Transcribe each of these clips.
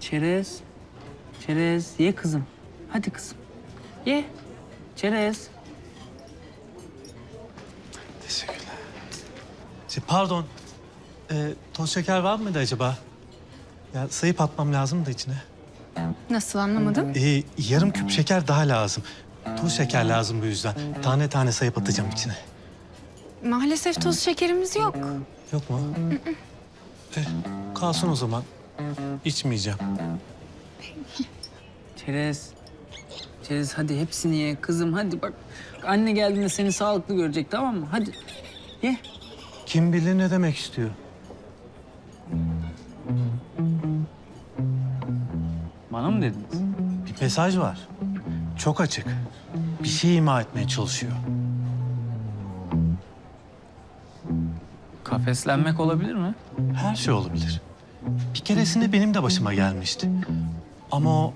Çerez. Çerez ye kızım. Hadi kızım. Ye. Çerez. Teşekkürler. Şey, pardon. Ee, toz şeker var mıydı acaba? Ya sayıp atmam lazım da içine. Nasıl anlamadım? Ee, yarım küp şeker daha lazım. Toz şeker lazım bu yüzden. Tane tane sayıp atacağım içine. Maalesef toz şekerimiz yok. Yok mu? Eh, kalsın o zaman. İçmeyeceğim. Çerez. Çerez hadi hepsini ye kızım hadi bak. Anne geldiğinde seni sağlıklı görecek tamam mı? Hadi ye. Kim bilir ne demek istiyor? Bana mı dediniz? Bir mesaj var. Çok açık. Bir şey ima etmeye çalışıyor. Kafeslenmek olabilir mi? Her şey olabilir. Bir keresinde benim de başıma gelmişti. Ama o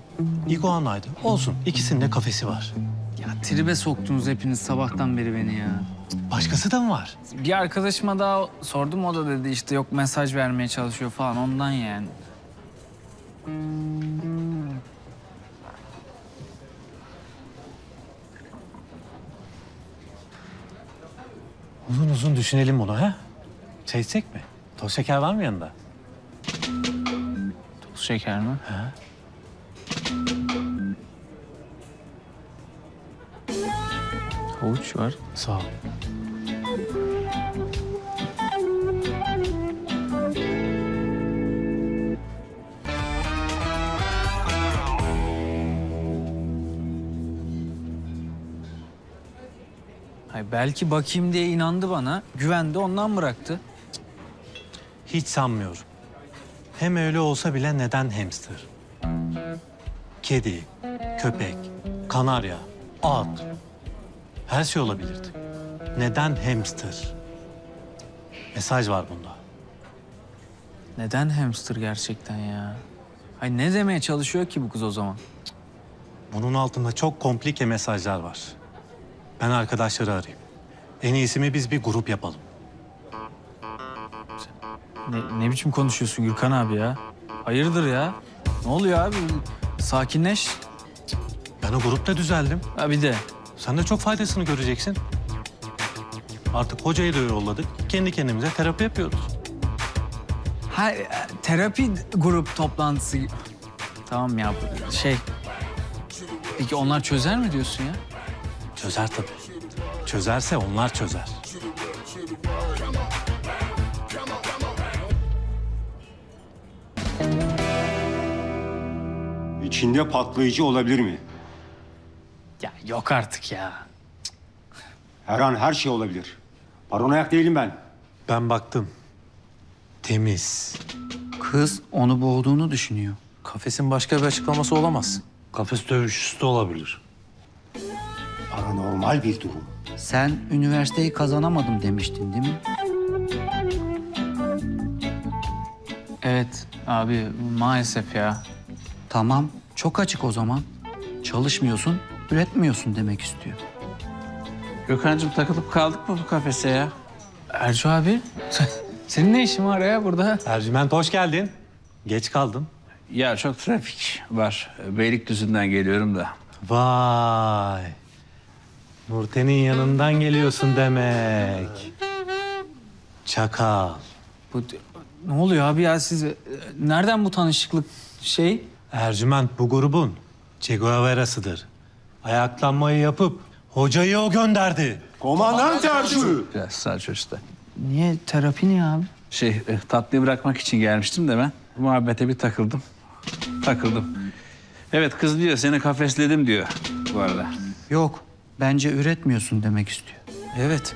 iguanaydı. Olsun ikisinin de kafesi var. Ya tribe soktunuz hepiniz sabahtan beri beni ya. Başkası da mı var? Bir arkadaşıma daha sordum o da dedi işte yok mesaj vermeye çalışıyor falan ondan yani. Uzun uzun düşünelim bunu ha? Çay içsek mi? Toz şeker var mı yanında? Toz şeker mi? Ha? Havuç var. Sağ ol. Belki bakayım diye inandı bana. Güvendi ondan bıraktı. Hiç sanmıyorum. Hem öyle olsa bile neden hamster? Kedi, köpek, kanarya, at. Her şey olabilirdi. Neden hamster? Mesaj var bunda. Neden hamster gerçekten ya? Hay ne demeye çalışıyor ki bu kız o zaman? Bunun altında çok komplike mesajlar var. Ben arkadaşları arayayım. En iyisi mi biz bir grup yapalım. Ne, ne biçim konuşuyorsun Gürkan abi ya? Hayırdır ya? Ne oluyor abi? Sakinleş. Ben o grupta düzeldim. Ha bir de Sen de çok faydasını göreceksin. Artık hocayı da yolladık. Kendi kendimize terapi yapıyoruz. Ha, e, terapi grup toplantısı. Tamam ya şey. Peki onlar çözer mi diyorsun ya? Çözer tabii. Çözerse onlar çözer. İçinde patlayıcı olabilir mi? Ya yok artık ya. Her an her şey olabilir. Paranoyak değilim ben. Ben baktım. Temiz. Kız onu boğduğunu düşünüyor. Kafesin başka bir açıklaması olamaz. Kafes dövüşçüsü de olabilir. Paranormal bir durum. Sen üniversiteyi kazanamadım demiştin değil mi? Evet abi maalesef ya. Tamam, çok açık o zaman. Çalışmıyorsun, üretmiyorsun demek istiyor. Gökhan'cığım takılıp kaldık mı bu kafese ya? Ercü abi senin ne işin var ya burada? Ercüment hoş geldin. Geç kaldın. Ya çok trafik var. Beylikdüzü'nden geliyorum da. Vay. Nurten'in yanından geliyorsun demek. Çakal. Bu, ne oluyor abi ya siz e, nereden bu tanışıklık şey? Ercüment bu grubun Che Guevara'sıdır. Ayaklanmayı yapıp hocayı o gönderdi. Komandan Tercü. Biraz sağ çocukta. Niye terapi niye abi? Şey e, tatlıyı bırakmak için gelmiştim de ben. Muhabbete bir takıldım. Takıldım. Evet kız diyor seni kafesledim diyor bu arada. Yok, bence üretmiyorsun demek istiyor. Evet.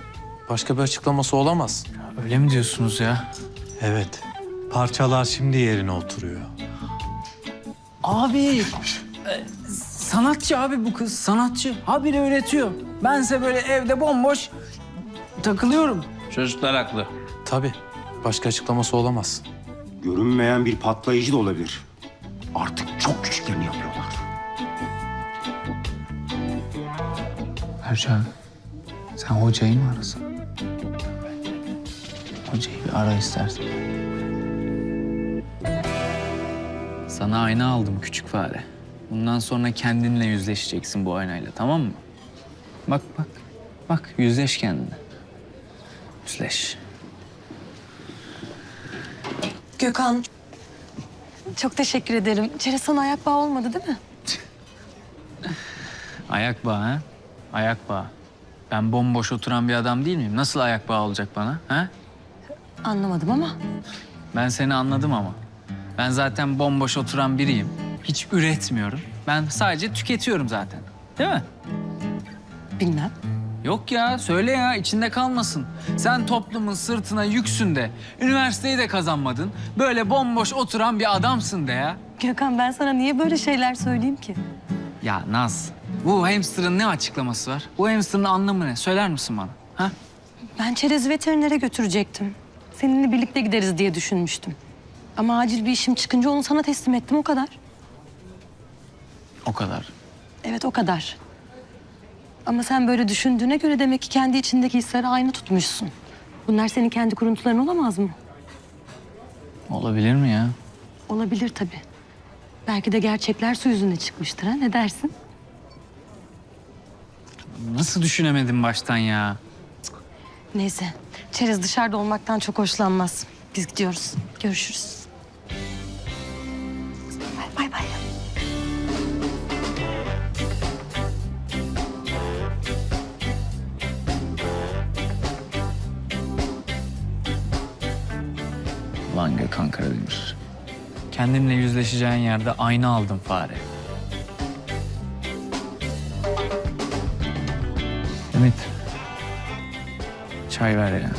Başka bir açıklaması olamaz. Öyle mi diyorsunuz ya? Evet. Parçalar şimdi yerine oturuyor. Abi e, sanatçı abi bu kız sanatçı. Habire öğretiyor. Bense böyle evde bomboş takılıyorum. Çocuklar haklı. Tabii. Başka açıklaması olamaz. Görünmeyen bir patlayıcı da olabilir. Artık çok küçüklerini yapıyorlar. Ercan sen hocayı mı arasın? Hocayı bir ara istersen. Sana ayna aldım küçük fare. Bundan sonra kendinle yüzleşeceksin bu aynayla tamam mı? Bak bak. Bak yüzleş kendine. Yüzleş. Gökhan. Çok teşekkür ederim. Çerez sana ayak bağı olmadı değil mi? Ayak bağı ha? Ayak bağı. Ben bomboş oturan bir adam değil miyim? Nasıl ayak bağı olacak bana ha? Anlamadım ama. Ben seni anladım ama. Ben zaten bomboş oturan biriyim. Hiç üretmiyorum. Ben sadece tüketiyorum zaten. Değil mi? Bilmem. Yok ya söyle ya içinde kalmasın. Sen toplumun sırtına yüksün de üniversiteyi de kazanmadın. Böyle bomboş oturan bir adamsın de ya. Gökhan ben sana niye böyle şeyler söyleyeyim ki? Ya Naz bu hamsterın ne açıklaması var? Bu hamsterın anlamı ne? Söyler misin bana? Ha? Ben Çerez'i veterinere götürecektim. Seninle birlikte gideriz diye düşünmüştüm. Ama acil bir işim çıkınca onu sana teslim ettim o kadar. O kadar. Evet o kadar. Ama sen böyle düşündüğüne göre demek ki kendi içindeki hisleri aynı tutmuşsun. Bunlar senin kendi kuruntuların olamaz mı? Olabilir mi ya? Olabilir tabii. Belki de gerçekler su yüzüne çıkmıştır ha ne dersin? Nasıl düşünemedim baştan ya? Neyse. Çerez dışarıda olmaktan çok hoşlanmaz. Biz gidiyoruz. Görüşürüz. Bay bay. bay. Lan Gökhan Karademir. Kendinle yüzleşeceğin yerde ayna aldım fare. Ümit. Çay ver ya.